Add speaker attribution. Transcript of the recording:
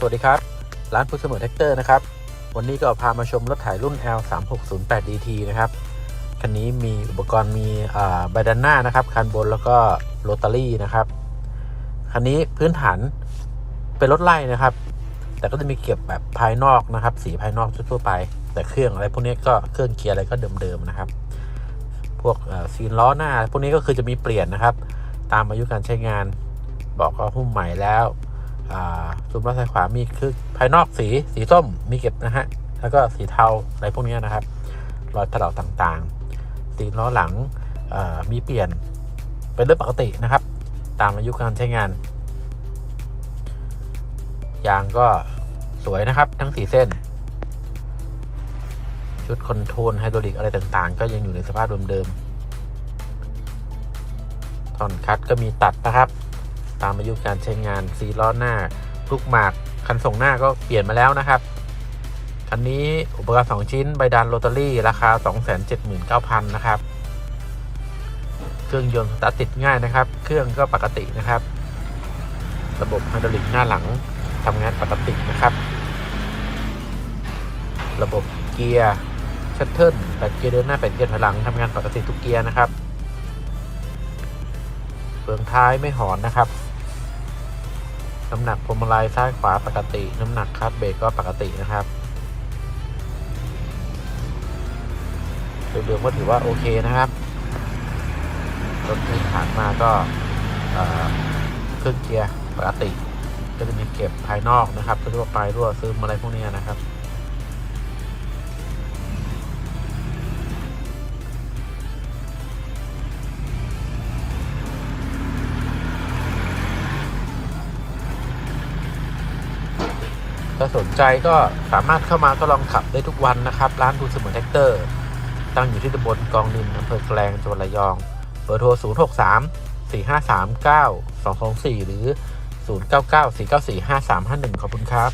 Speaker 1: สวัสดีครับ ร้านพุทธเสมอแท็กเตอร์นะครับ วันนี้ก็พามาชมรถถ่ายรุ่น L 3 6 0 8 DT นะครับ คันนี้มีอุปกรณ์มีใบดันหน้านะครับ คันบนแล้วก็โรตารี่นะครับ คันนี้พื้นฐานเป็นรถไล่นะครับ แต่ก็จะมีเก็บแบบภายนอกนะครับ สีภายนอกทั่วไป แต่เครื่องอะไรพวกนี้ก็เครื่องเกียร์อะไรก็เดิมๆนะครับ พวกซีนล้อหน้า พวกนี้ก็คือจะมีเปลี่ยนนะครับ ตามอายุการใช้งาน บอกว่าหุ้มใหม่แล้ว ซูมล้อซ้ายขวามีคือภายนอกสีสีส้มมีเก็บนะฮะแล้วก็สีเทาอะไรพวกนี้นะครับ รอยถลอกต่างๆ สีล้อหลังมีเปลี่ยนเป็นเรื่องปกตินะครับ ตามอายุการใช้งาน ยางก็สวยนะครับทั้งสีเส้น ชุดคอนโทรลไฮดรอลิกอะไรต่างๆ ก็ยังอยู่ในสภาพเดิมๆท่อนคัดก็มีตัดนะครับ ตามอายุการใช้งานซีล้อหน้าลูกหมากคันส่งหน้าก็เปลี่ยนมาแล้วนะครับคันนี้อุปกรณ์2ชิ้นใบดันโรตารี่ราคา 279,000นะครับ เครื่องยนต์สตาร์ทติดง่ายนะครับ เครื่องก็ปกตินะครับ ระบบไฮดรอลิกหน้าหลังทำงานปกตินะครับ ระบบเกียร์ชัตเทิลแปดเกียร์เดินหน้าแปดเกียร์ถอยหลังทำงานปกติทุกเกียร์นะครับเฟืองท้ายไม่หอนนะครับ น้ำหนักพวงมาลัยซ้ายขวาปกติ น้ำหนักคลัตช์เบรกก็ปกตินะครับโดยรวมก็ถือว่าโอเคนะครับรถที่ผ่านมาก็เอ่อเครื่องเกียร์ปกติ ก็จะมีเก็บภายนอกนะครับทั่วไปรั่วซึมอะไรพวกนี้นะครับ ถ้าสนใจก็สามารถเข้ามาก็ลองขับได้ทุกวันนะครับ ร้านดูเสมอแท็กเตอร์ ตั้งอยู่ที่ตำบลกองดินอำเภอแกลงจังหวัดระยองเบอร์โทร 0 6 3 4 5 3 9 2 2 4 หรือ 0 9 9 4 9 4 5 3 5 1 ขอบคุณครับ